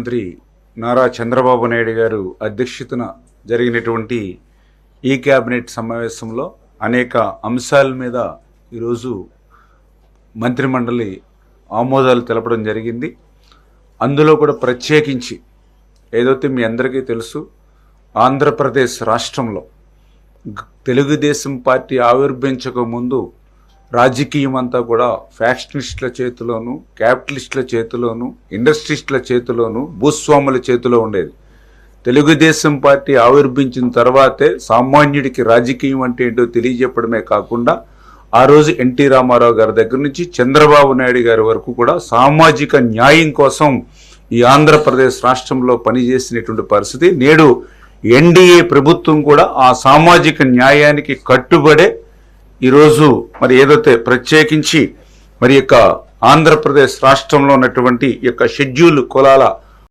మంత్రి నారా చంద్రబాబు నాయుడు గారు అధ్యక్షతన జరిగినటువంటి ఈ క్యాబినెట్ సమావేశంలో అనేక అంశాల మీద ఈరోజు మంత్రిమండలి ఆమోదాలు తెలపడం జరిగింది. అందులో కూడా ప్రత్యేకించి ఏదైతే మీ అందరికీ తెలుసు ఆంధ్రప్రదేశ్ రాష్ట్రంలో తెలుగుదేశం పార్టీ ఆవిర్భించక ముందు రాజకీయం అంతా కూడా ఫ్యాక్షనిస్టుల చేతిలోను క్యాపిటలిస్టుల చేతిలోను ఇండస్ట్రిస్టుల చేతిలోను భూస్వాముల చేతిలో ఉండేది. తెలుగుదేశం పార్టీ ఆవిర్భించిన తర్వాతే సామాన్యుడికి రాజకీయం అంటే ఏంటో తెలియజెప్పడమే కాకుండా ఆ రోజు ఎన్టీ రామారావు గారి దగ్గర నుంచి చంద్రబాబు నాయుడు గారి వరకు కూడా సామాజిక న్యాయం కోసం ఈ ఆంధ్రప్రదేశ్ రాష్ట్రంలో పనిచేసినటువంటి పరిస్థితి. నేడు ఎన్డీఏ ప్రభుత్వం కూడా ఆ సామాజిక న్యాయానికి కట్టుబడే ఈరోజు మరి ఏదైతే ప్రత్యేకించి మరి యొక్క ఆంధ్రప్రదేశ్ రాష్ట్రంలో ఉన్నటువంటి యొక్క షెడ్యూల్ కులాల